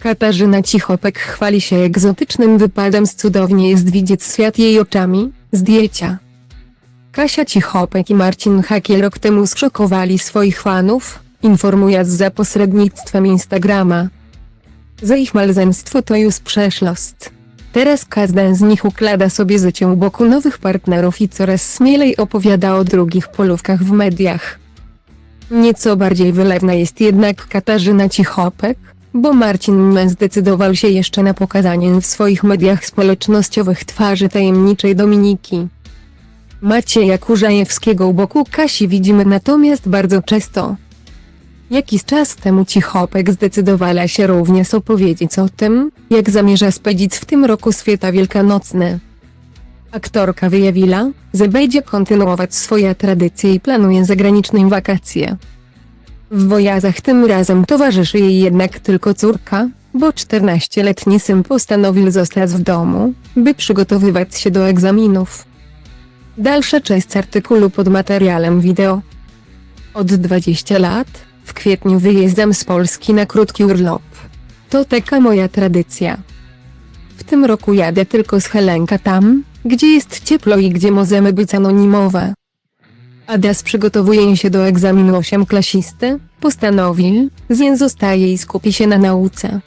Katarzyna Cichopek chwali się egzotycznym wypadem z cudownie jest widzieć świat jej oczami, zdjęcia. Kasia Cichopek i Marcin Hakiel rok temu zszokowali swoich fanów, informując za pośrednictwem Instagrama. Za ich małżeństwo to już przeszłość. Teraz każda z nich układa sobie życie u boku nowych partnerów i coraz śmielej opowiada o drugich polówkach w mediach. Nieco bardziej wylewna jest jednak Katarzyna Cichopek, bo Marcin zdecydował się jeszcze na pokazanie w swoich mediach społecznościowych twarzy tajemniczej Dominiki. Macieja Kurzajewskiego u boku Kasi widzimy natomiast bardzo często. Jakiś czas temu Cichopek zdecydowała się również opowiedzieć o tym, jak zamierza spędzić w tym roku święta wielkanocne. Aktorka wyjawiła, że będzie kontynuować swoje tradycje i planuje zagraniczne wakacje. W wojazach tym razem towarzyszy jej jednak tylko córka, bo 14-letni syn postanowił zostać w domu, by przygotowywać się do egzaminów. Dalsza część artykułu pod materiałem wideo. Od 20 lat, w kwietniu wyjeżdżam z Polski na krótki urlop. To taka moja tradycja. W tym roku jadę tylko z Helenka tam, gdzie jest cieplo i gdzie możemy być anonimowe. Adas przygotowuje się do egzaminu 8 klasisty, postanowił, że zostaje i skupi się na nauce.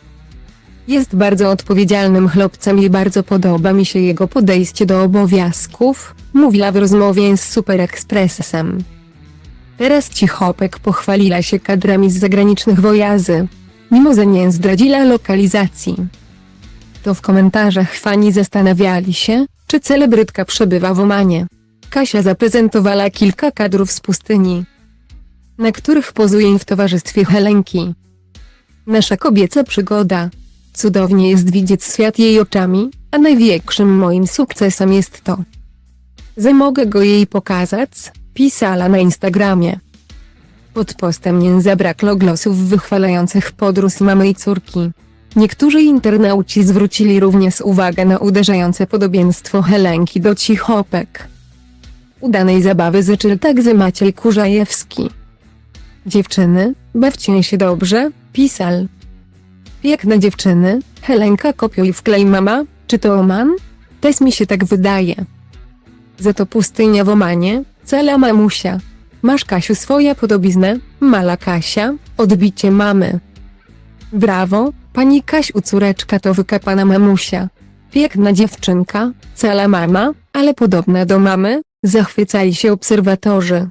Jest bardzo odpowiedzialnym chłopcem i bardzo podoba mi się jego podejście do obowiązków, mówiła w rozmowie z Super Expressem. Teraz Cichopek pochwaliła się kadrami z zagranicznych wojazy, mimo że nie zdradziła lokalizacji. To w komentarzach fani zastanawiali się, czy celebrytka przebywa w Omanie. Kasia zaprezentowała kilka kadrów z pustyni, na których pozuje w towarzystwie Helenki. Nasza kobieca przygoda. Cudownie jest widzieć świat jej oczami, a największym moim sukcesem jest to, że mogę go jej pokazać, pisała na Instagramie. Pod postem nie zabrakło głosów wychwalających podróż mamy i córki. Niektórzy internauci zwrócili również uwagę na uderzające podobieństwo Helenki do Cichopek. Udanej zabawy życzył także Maciej Kurzajewski. Dziewczyny, bawcie się dobrze, pisal. Piękne dziewczyny, Helenka kopiuj wklej mama, czy to Oman? Też mi się tak wydaje. Za to pustynia w Omanie, cela mamusia. Masz Kasiu swoja podobiznę, mala Kasia, odbicie mamy. Brawo, pani Kasiu córeczka to wykapana mamusia. Piękna dziewczynka, cała mama, ale podobna do mamy, zachwycali się obserwatorzy.